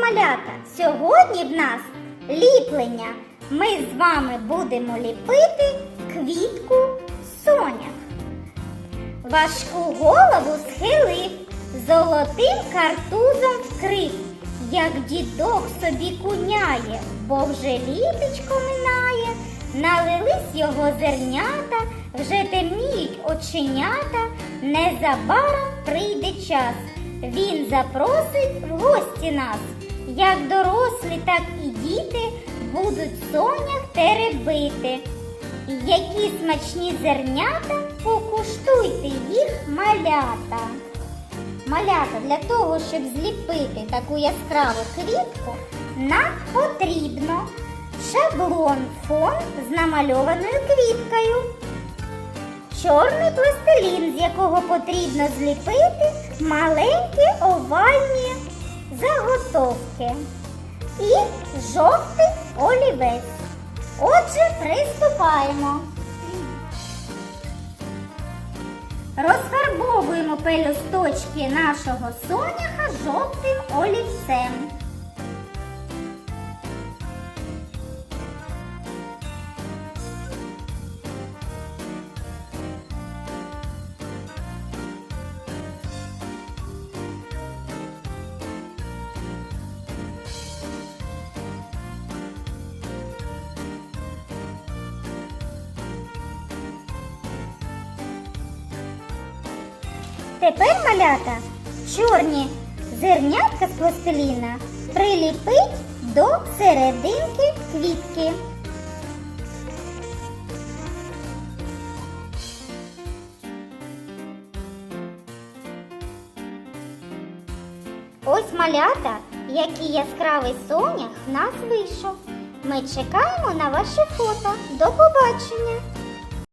малята! Сьогодні в нас ліплення. Ми з вами будемо ліпити квітку сонях. Важку голову схилив, золотим картузом вкрив, як дідок собі куняє, бо вже літочко минає, налились його зернята, вже темніють оченята, незабаром прийде час. Він запросить в гості нас, як дорослі, так і діти будуть сонях теребити. Які смачні зернята, покуштуйте їх малята. Малята, для того, щоб зліпити таку яскраву квітку, нам потрібно шаблон фон з намальованою квіткою, чорний пластилін, з якого потрібно зліпити маленькі овальні заготовки і жовтий олівець. Отже, приступаємо. Розфарбовуємо пелюсточки нашого соняха жовтим олівцем. Тепер малята чорні зернятка з пластиліна приліпить до серединки квітки. Ось малята, який яскравий сонях в нас вийшов. Ми чекаємо на ваше фото. До побачення!